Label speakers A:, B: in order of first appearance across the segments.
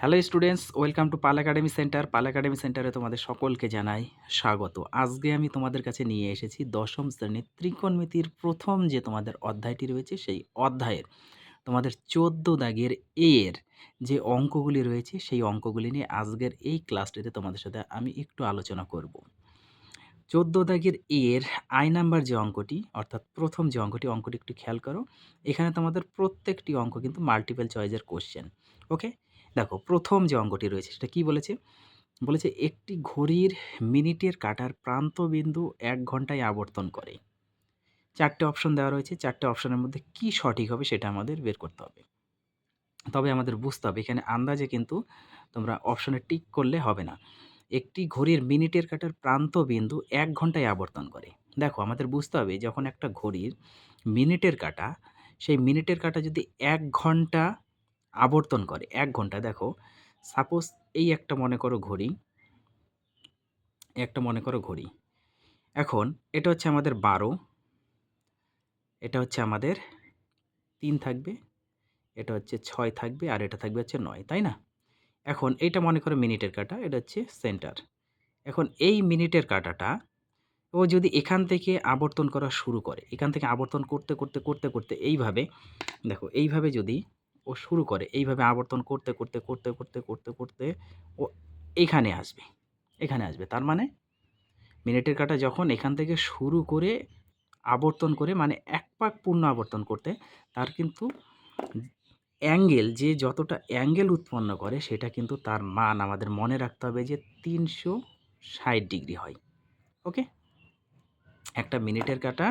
A: Hello students welcome to Pal academy centre Pal academy সেন্টারে তোমাদের সকলকে জানাই স্বাগত। আজকে আমি তোমাদের কাছে নিয়ে এসেছি দশম শ্রেণির ত্রিকোণমিতির প্রথম যে তোমাদের অধ্যায়টি রয়েছে, সেই অধ্যায়ের। তোমাদের চোদ্দ দাগের এ এর যে অঙ্কগুলি রয়েছে, সেই অঙ্কগুলি নিয়ে আজকের এই ক্লাসটিতে তোমাদের সাথে আমি একটু আলোচনা করব। চোদ্দ দাগের এর আই নাম্বার যে অঙ্কটি, অর্থাৎ প্রথম যে অঙ্কটি অঙ্কটি একটু খেয়াল করো। এখানে তোমাদের প্রত্যেকটি অঙ্ক কিন্তু মাল্টিপল চয়েসের কোশ্চেন ওকে দেখো, প্রথম যে অঙ্গটি রয়েছে সেটা কি বলেছে? বলেছে, একটি ঘড়ির মিনিটের কাটার প্রান্তবিন্দু এক ঘন্টায় আবর্তন করে। চারটে অপশন দেওয়া রয়েছে। চারটে অপশনের মধ্যে কি সঠিক হবে সেটা আমাদের বের করতে হবে। তবে আমাদের বুঝতে হবে, এখানে আন্দাজে কিন্তু তোমরা অপশনে টিক করলে হবে না। একটি ঘড়ির মিনিটের কাটার প্রান্ত বিন্দু এক ঘন্টায় আবর্তন করে। দেখো, আমাদের বুঝতে হবে, যখন একটা ঘড়ির মিনিটের কাটা, সেই মিনিটের কাটা যদি এক ঘণ্টা আবর্তন করে। এক ঘণ্টা, দেখো। সাপোজ এই একটা মনে করো ঘড়ি একটা মনে করো ঘড়ি। এখন এটা হচ্ছে আমাদের বারো, এটা হচ্ছে আমাদের তিন থাকবে, এটা হচ্ছে ছয় থাকবে, আর এটা থাকবে হচ্ছে নয়, তাই না? এখন এইটা মনে করো মিনিটের কাটা, এটা হচ্ছে সেন্টার। এখন এই মিনিটের কাটাটা, ও যদি এখান থেকে আবর্তন করা শুরু করে, এখান থেকে আবর্তন করতে করতে করতে করতে এইভাবে, দেখো, এইভাবে যদি ও শুরু করে। এইভাবে আবর্তন করতে করতে করতে করতে করতে করতে ও এখানে আসবে এখানে আসবে। তার মানে মিনিটের কাটা যখন এখান থেকে শুরু করে আবর্তন করে মানে এক পাক পূর্ণ আবর্তন করতে, তার কিন্তু অ্যাঙ্গেল, যে যতটা অ্যাঙ্গেল উৎপন্ন করে, সেটা কিন্তু তার মান আমাদের মনে রাখতে হবে যে তিনশো ষাট ডিগ্রি হয়। ওকে? একটা মিনিটের কাটা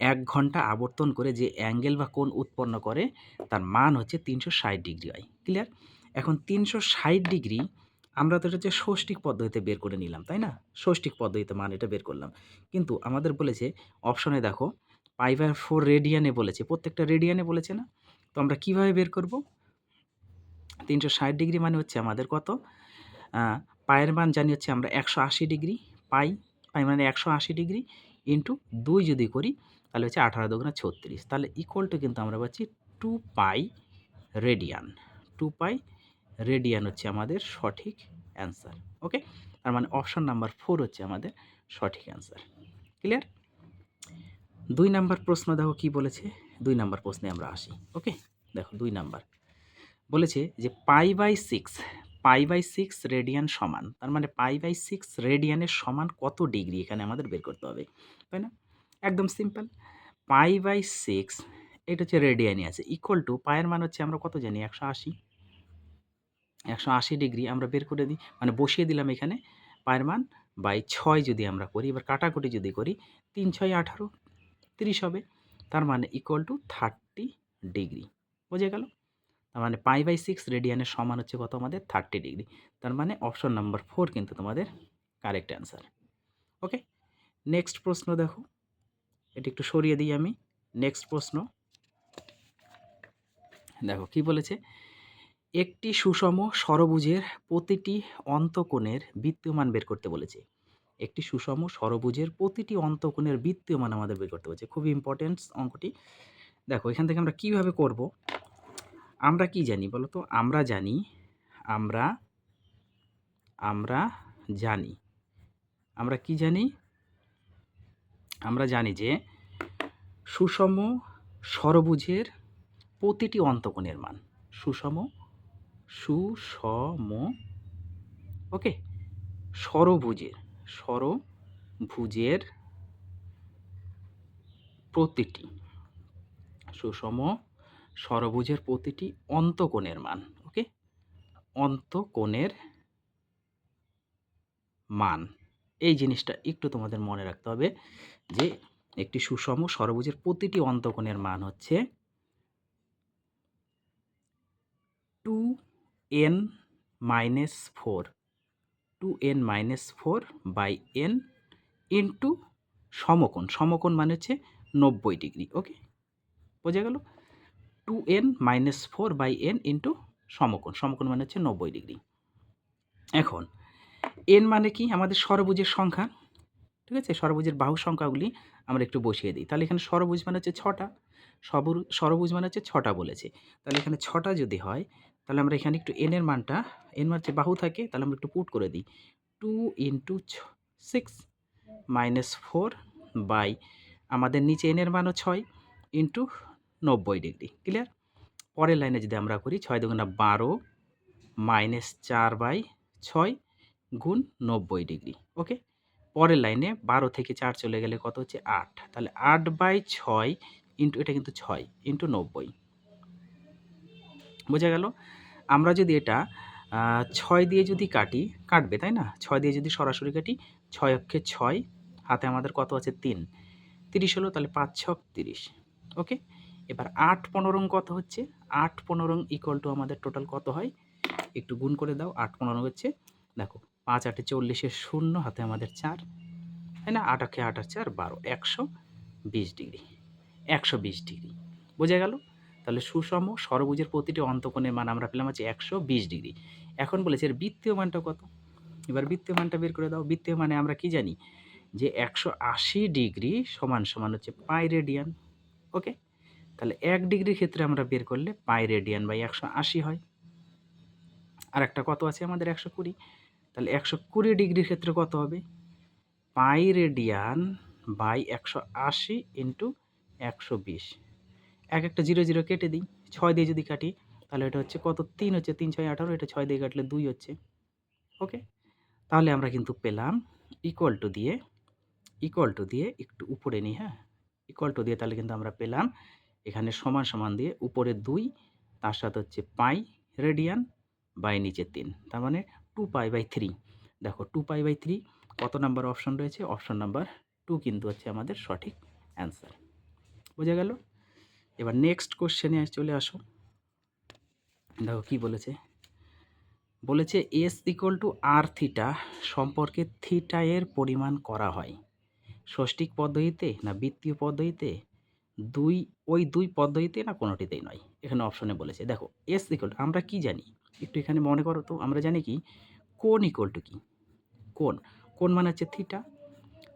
A: এক ঘণ্টা আবর্তন করে যে অ্যাঙ্গেল বা কোণ উৎপন্ন করে, তার মান হচ্ছে তিনশো ষাট ডিগ্রি হয়। ক্লিয়ার? এখন তিনশো ষাট ডিগ্রি আমরা তো এটা হচ্ছে ষষ্ঠিক পদ্ধতিতে বের করে নিলাম, তাই না? ষষ্ঠিক পদ্ধতিতে মান এটা বের করলাম। কিন্তু আমাদের বলেছে অপশনে দেখো পাই বাই ফোর রেডিয়ানে বলেছে, প্রত্যেকটা রেডিয়ানে বলেছে না? তো আমরা কীভাবে বের করব? তিনশো ষাট ডিগ্রি মানে হচ্ছে আমাদের কত? পায়ের মান জানি হচ্ছে আমরা একশো আশি ডিগ্রি পাই পাই মানে একশো আশি ডিগ্রি ইন্টু দুই যদি করি তাহলে হচ্ছে আঠারো দুগুণা ছত্রিশ। তাহলে ইকুয়াল টু কিন্তু আমরা পাচ্ছি two pi radian two pi radian হচ্ছে আমাদের সঠিক অ্যান্সার ওকে তার মানে অপশন নাম্বার ফোর হচ্ছে আমাদের সঠিক অ্যান্সার ক্লিয়ার দুই নাম্বার প্রশ্ন দেখো কি বলেছে? দুই নাম্বার প্রশ্নে আমরা আসি। ওকে দেখো দুই নাম্বার। বলেছে যে pi by six pi by six radian সমান। তার মানে পাই বাই সিক্স রেডিয়ানের সমান কত ডিগ্রি এখানে আমাদের বের করতে হবে। তাই না? একদম সিম্পল। পাই বাই সিক্স, এটা হচ্ছে রেডিয়ানই আছে। ইকুয়াল টু পায়ের মান হচ্ছে আমরা কত জানি? একশো আশি। একশো আশি ডিগ্রি আমরা বের করে দিই। মানে বসিয়ে দিলাম এখানে পায়ের মান বাই ছয় যদি আমরা করি। এবার কাটাকুটি যদি করি, তিন ছয় আঠারো, তিরিশ হবে। তার মানে ইকুয়াল টু থার্টি ডিগ্রি। বোঝা গেল? তার মানে পাই বাই সিক্স রেডিয়ানের সমান হচ্ছে কত আমাদের? Thirty degree. তার মানে অপশন নাম্বার ফোর কিন্তু তোমাদের কারেক্ট অ্যান্সার ওকে নেক্সট প্রশ্ন দেখো। এটি একটু সরিয়ে দিই আমি। নেক্সট প্রশ্ন। দেখো, কি বলেছে? একটি সুষম সরবুজের প্রতিটি অন্তকোণের বৃত্তীয়মান বের করতে বলেছে। একটি সুষম সরবুজের প্রতিটি অন্তকোণের বৃত্তীয়মান আমাদের বের করতে বলেছে। খুবই ইম্পর্টেন্ট অঙ্কটি। দেখো, এখান থেকে আমরা কীভাবে করব? আমরা কি জানি বলো তো আমরা জানি, আমরা আমরা জানি। আমরা কি জানি? আমরা জানি যে সুষম ষড়ভুজের প্রতিটি অন্তকোণের মান। সুষম সুষম, ওকে? সরভুজের ষড়ভুজের প্রতিটি, সুষম ষড়ভুজের প্রতিটি অন্তকোণের মান, ওকে? অন্তকোণের মান। এই জিনিসটা একটু তোমাদের মনে রাখতে হবে যে একটি সুষম ষড়ভুজের প্রতিটি অন্তকোণের মান হচ্ছে two N minus four, two N minus four by N into সমকোণ। সমকোণ মানে হচ্ছে নব্বই ডিগ্রি, ওকে? বোঝা গেল? Two N minus four by N into সমকোণ। সমকোণ মানে হচ্ছে নব্বই ডিগ্রি। এখন এন মানে কি? আমাদের ষড়ভুজের সংখ্যা, ঠিক আছে? ষড়ভুজের বাহু সংখ্যাগুলি আমরা একটু বসিয়ে দিই। তাহলে এখানে ষড়ভুজ মানে হচ্ছে ছটা সবুর ষড়ভুজ মানে হচ্ছে ছটা বলেছে। তাহলে এখানে ছটা যদি হয়, তাহলে আমরা এখানে একটু এনের মানটা এন মান বাহু থাকে, তাহলে আমরা একটু পুট করে দিই। Two into six minus four by আমাদের নিচে এনের মানও ছয় ইন্টু নব্বই ডিগ্রি ক্লিয়ার পরের লাইনে যদি আমরা করি, ছয় দুগুণা বারো মাইনাস চার বাই ছয় গুণ নব্বই ডিগ্রি, ওকে? পরের লাইনে বারো থেকে চার চলে গেলে কত হচ্ছে? আট। তাহলে আট বাই ছয় ইন্টু, এটা কিন্তু ছয়, ইন্টু নব্বই। বোঝা গেল? আমরা যদি এটা ছয় দিয়ে যদি কাটি, কাটবে, তাই না? ছয় দিয়ে যদি সরাসরি কাটি, ছয় অক্ষে ছয়, হাতে আমাদের কত আছে? তিন। তিরিশ হলো, তাহলে পাঁচ ছক তিরিশ, ওকে? এবার আট পনেরো কত হচ্ছে? আট পনেরো ইকুয়াল টু আমাদের টোটাল কত হয়? একটু গুণ করে দাও, আট পনেরো হচ্ছে, দেখো পাঁচ আটে চল্লিশের শূন্য হাতে আমাদের চার। তাই না? আট আটে আট বারো। একশো বিশ ডিগ্রি। একশো বিশ ডিগ্রি। বোঝা গেল? তাহলে সুষম সরবুজের প্রতিটি অন্তকোণের মান আমরা পেলাম হচ্ছে একশো বিশ ডিগ্রি। এখন বলেছে এর বৃত্তীয় মানটা কত? এবার বৃত্তীয় মানটা বের করে দাও। বৃত্তীয় মানে আমরা কি জানি? যে একশো আশি ডিগ্রি সমান সমান হচ্ছে পাই রেডিয়ান। ওকে? তাহলে এক ডিগ্রির ক্ষেত্রে আমরা বের করলে পাই রেডিয়ান বাই একশো আশি হয়। আর একটা কত আছে আমাদের? একশো কুড়ি। তাহলে একশো কুড়ি ডিগ্রির ক্ষেত্রে কত হবে? পাই রেডিয়ান বাই একশো আশি ইন্টু একশো বিশ। এক একটা জিরো জিরো কেটে দিই, ছয় দিয়ে যদি কাটি, তাহলে এটা হচ্ছে কত? তিন হচ্ছে তিন, ছয়, আঠারো, এটা ছয় দিয়ে কাটলে দুই হচ্ছে। ওকে? তাহলে আমরা কিন্তু পেলাম ইকুয়াল টু দিয়ে ইকুয়াল টু দিয়ে একটু উপরে নিই হ্যাঁ? ইকুয়াল টু দিয়ে তাহলে কিন্তু আমরা পেলাম এখানে সমান সমান দিয়ে উপরে দুই, তার সাথে হচ্ছে পাই রেডিয়ান বাই নিচে তিন। তার মানে টু পাই বাই থ্রি দেখো টু পাই বাই থ্রি কত নাম্বার অপশন রয়েছে? অপশন নাম্বার টু কিন্তু হচ্ছে আমাদের সঠিক অ্যান্সার বোঝা গেল? এবার নেক্সট কোশ্চেনে চলে আসো। দেখো কি বলেছে? বলেছে S equal to R theta সম্পর্কে থিটা এর পরিমাণ করা হয়। ষষ্ঠিক পদ্ধতিতে না বৃত্তীয় পদ্ধতিতে? দুই, ওই দুই পদ্ধতিতে না কোনোটিতেই নয়। এখানে অপশনে বলেছে। দেখো এস ইকুয়াল আমরা কি জানি? একটু এখানে মনে করো তো, আমরা জানি কি? কোন ইকুয়াল টু কি? কোন? কোন মানে হচ্ছে থিটা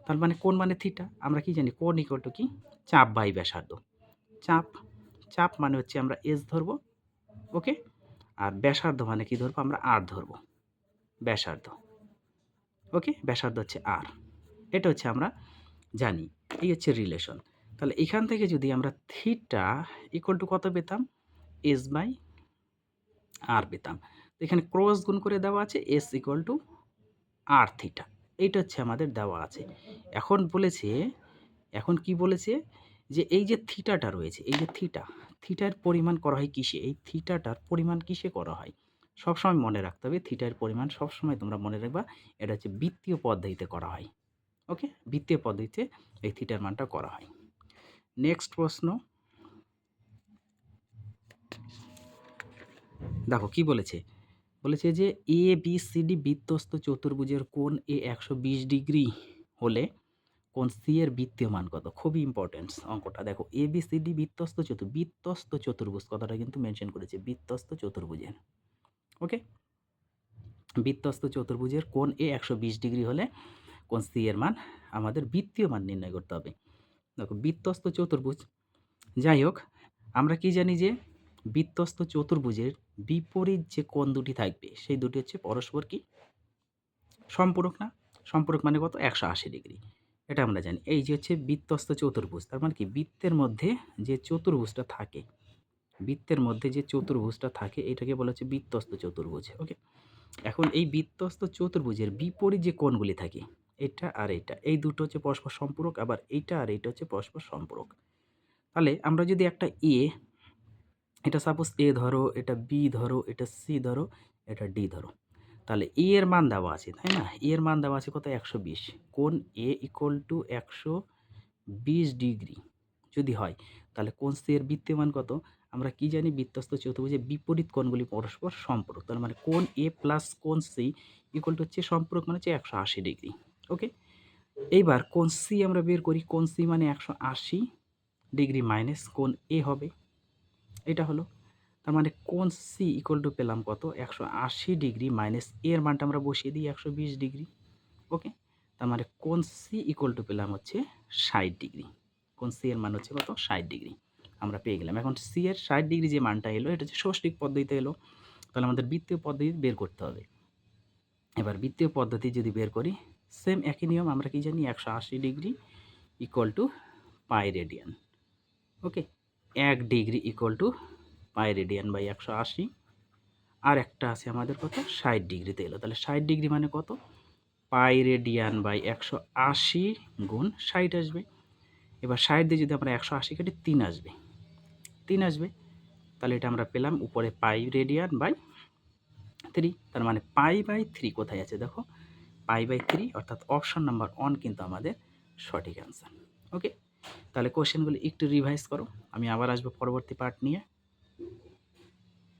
A: তার মানে কোন মানে থিটা আমরা কি জানি? কোন ইকুয়াল টু কি? চাপ বাই ব্যাসার্ধ। চাপ চাপ মানে হচ্ছে আমরা এস ধরবো ওকে আর ব্যাসার্ধ মানে কি ধরবো? আমরা আর ধরবো, ব্যাসার্ধ ওকে ব্যাসার্ধ হচ্ছে আর এটা হচ্ছে আমরা জানি। এই হচ্ছে রিলেশন তাহলে এখান থেকে যদি আমরা থিটা ইকুয়াল টু কত পেতাম? এস বাই আর পেতাম। এখানে ক্রস গুণ করে দেওয়া আছে S equal to R theta এইটা হচ্ছে আমাদের দেওয়া আছে। এখন বলেছে, এখন কি বলেছে? যে এই যে থিটাটা রয়েছে, এই যে থিটা থিটার পরিমাণ করা হয় কিসে? এই থিটাটার পরিমাণ কিসে করা হয়? সবসময় মনে রাখতে হবে থিটার পরিমাণ সবসময় তোমরা মনে রাখবা, এটা হচ্ছে বৃত্তীয় পদ্ধতিতে করা হয়। ওকে বৃত্তীয় পদ্ধতিতে এই থিটার মানটা করা হয়। নেক্সট প্রশ্ন। দেখো, কি বলেছে? বলেছে যে এ বি সি ডি বৃত্তস্ত চতুর্ভুজের কোণ এ একশো বিশ ডিগ্রি হলে কোন সি এর বৃত্তীয় মান কত? খুবই ইম্পর্টেন্ট অঙ্কটা। দেখো এ বি সি ডি বৃত্তস্ত চতুর বৃত্তস্ত চতুর্ভুজ কথাটা কিন্তু মেনশন করেছে? বৃত্তস্ত চতুর্ভুজের। ওকে বৃত্তস্ত চতুর্ভুজের কোন এ একশো বিশ ডিগ্রি হলে কোন সি এর মান আমাদের বৃত্তীয় মান নির্ণয় করতে হবে। দেখো বৃত্তস্ত চতুর্ভুজ। যাই হোক, আমরা কি জানি যে বৃত্তস্ত চতুর্ভুজের বিপরীত যে কোণ দুটি থাকবে, সেই দুটি হচ্ছে পরস্পর কি? সম্পূরক না? সম্পূরক মানে কত? একশো আশি ডিগ্রি। এটা আমরা জানি। এই যে হচ্ছে বৃত্তস্ত চতুর্ভুজ, তার মানে কি? বৃত্তের মধ্যে যে চতুর্ভুজটা থাকে, বৃত্তের মধ্যে যে চতুর্ভুজটা থাকে, এটাকে বলা হচ্ছে বৃত্তস্ত চতুর্ভুজ ওকে এখন এই বৃত্তস্ত চতুর্ভুজের বিপরীত যে কোণগুলি থাকে, এটা আর এটা, এই দুটো হচ্ছে পরস্পর সম্পূরক, আবার এইটা আর এইটা হচ্ছে পরস্পর সম্পূরক। তাহলে আমরা যদি একটা এ এটা সাপোজ এ ধরো, এটা বি ধরো, এটা সি ধরো, এটা ডি ধরো। তাহলে এ এর মান দেওয়া আছে, তাই না? এ এর মান দেওয়া আছে কত? একশো বিশ। কোন এ ইকুয়াল টু একশো বিশ ডিগ্রি যদি হয়, তাহলে কোন সি এর বৃত্তীয় মান কত? আমরা কি জানি? বৃত্তস্ত চতুর্ভুজে বিপরীত কোণগুলি পরস্পর সম্পর্ক। তার মানে কোন এ প্লাস কোন সি ইকুয়াল টু হচ্ছে সম্পর্ক মানে হচ্ছে একশো আশি ডিগ্রি ওকে এইবার কোন সি আমরা বের করি? কোন সি মানে একশো আশি ডিগ্রি মাইনাস কোন এ হবে? এটা হলো, তার মানে কোন সি ইকুয়াল টু পেলাম কত? একশো আশি ডিগ্রি মাইনাস এর মানটা আমরা বসিয়ে দিই একশো বিশ ডিগ্রি ওকে তার মানে কোন সি ইকুয়াল টু পেলাম হচ্ছে ষাট ডিগ্রি কোন সি এর মান হচ্ছে কত? ষাট ডিগ্রি, আমরা পেয়ে গেলাম। এখন সি এর ষাট ডিগ্রি যে মানটা এলো, এটা হচ্ছে ষষ্ঠিক পদ্ধতিতে এলো, তাহলে আমাদের বৃত্তীয় পদ্ধতি বের করতে হবে। এবার বৃত্তীয় পদ্ধতি যদি বের করি সেম একই নিয়ম, আমরা কি জানি? একশো আশি degree equal to pi radian okay এক degree equal to pi radian by একশো আশি। আর একটা আছে আমাদের কত? ষাট ডিগ্রিতে এলো। তাহলে ষাট ডিগ্রি মানে কত? পাই রেডিয়ান বাই একশো আশি গুণ ষাট আসবে। এবার ষাট দিয়ে যদি আমরা একশো আশি কাটি, তিন আসবে। তিন আসবে। তাহলে এটা আমরা পেলাম উপরে পাই রেডিয়ান বাই থ্রি তার মানে পাই বাই থ্রি কোথায় আছে দেখো? পাই বাই থ্রি অর্থাৎ অপশন নাম্বার ওয়ান কিন্তু আমাদের সঠিক অ্যান্সার ওকে তাহলে কোশ্চেনগুলো একটু রিভাইজ করো আমি আবার আসব পরবর্তী পার্ট নিয়ে।